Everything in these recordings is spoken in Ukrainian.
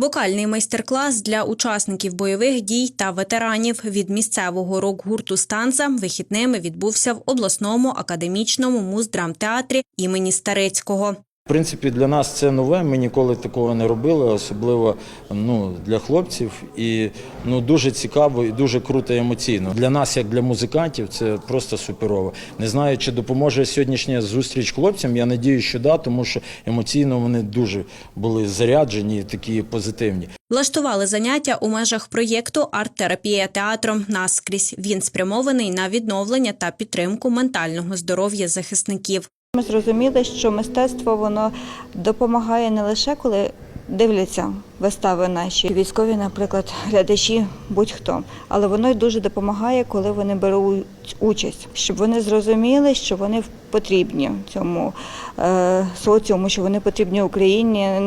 Вокальний майстер-клас для учасників бойових дій та ветеранів від місцевого рок-гурту Станца вихідними відбувся в обласному академічному муздрамтеатрі імені Старицького. В принципі, для нас це нове. Ми ніколи такого не робили, особливо ну, для хлопців. І ну, дуже цікаво і дуже круто емоційно. Для нас, як для музикантів, це просто суперово. Не знаю, чи допоможе сьогоднішня зустріч хлопцям. Я надію, що да, тому що емоційно вони дуже були заряджені, такі позитивні. Влаштували заняття у межах проєкту Арт-терапія театром наскрізь. Він спрямований на відновлення та підтримку ментального здоров'я захисників. Ми зрозуміли, що мистецтво воно допомагає не лише коли дивляться вистави наші. Військові, наприклад, глядачі, будь-хто, але воно й дуже допомагає, коли вони беруть участь, щоб вони зрозуміли, що вони потрібні цьому е, соціуму, що вони потрібні Україні.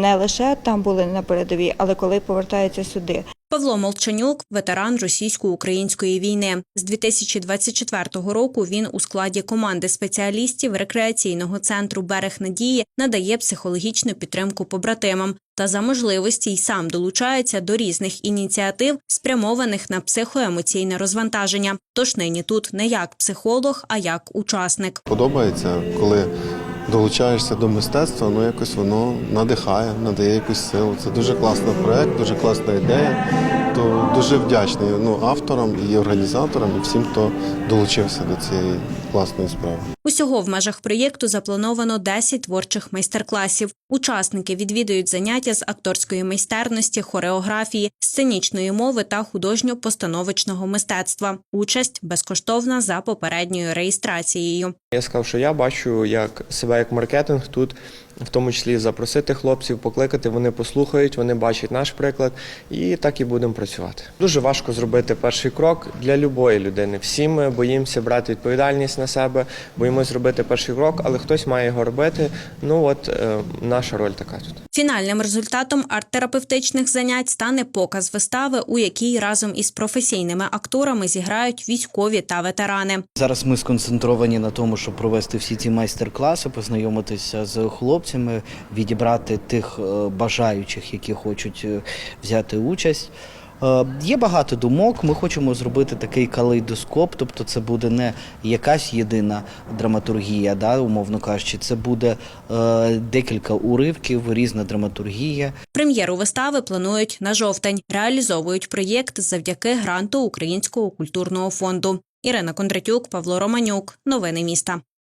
Не лише там були на передовій, але коли повертаються сюди. Павло Молчанюк, ветеран російсько-української війни. З 2024 року він у складі команди спеціалістів рекреаційного центру Берег Надії надає психологічну підтримку побратимам та за можливості й сам долучається до різних ініціатив, спрямованих на психоемоційне розвантаження. Тож нині тут не як психолог, а як учасник. Подобається, коли долучаєшся до мистецтва, ну якось воно надихає, надає якусь силу. Це дуже класний проект, дуже класна ідея. То дуже вдячний ну, авторам і організаторам, і всім, хто долучився до цієї класної справи. Усього в межах проєкту заплановано 10 творчих майстер-класів. Учасники відвідують заняття з акторської майстерності, хореографії, сценічної мови та художньо-постановочного мистецтва. Участь безкоштовна за попередньою реєстрацією. Я сказав, що я бачу як себе як маркетинг тут, в тому числі запросити хлопців, покликати. Вони послухають, вони бачать наш приклад, і так і будемо працювати. Дуже важко зробити перший крок для любої людини. Всі ми боїмося брати відповідальність на себе, боїмося зробити перший крок, але хтось має його робити. Ну от е, наша роль така тут. Фінальним результатом арт-терапевтичних занять стане показ вистави, у якій разом із професійними акторами зіграють військові та ветерани. Зараз ми сконцентровані на тому, щоб провести всі ці майстер-класи, познайомитися з хлопцями, відібрати тих е, бажаючих, які хочуть е, взяти участь. Е, Є багато думок. Ми хочемо зробити такий калейдоскоп, тобто це буде не якась єдина драматургія, да, умовно кажучи, це буде е, декілька уривків, різна драматургія. Прем'єру вистави планують на жовтень. Реалізовують проєкт завдяки гранту Українського культурного фонду. Ірина Кондратюк, Павло Романюк. Новини міста.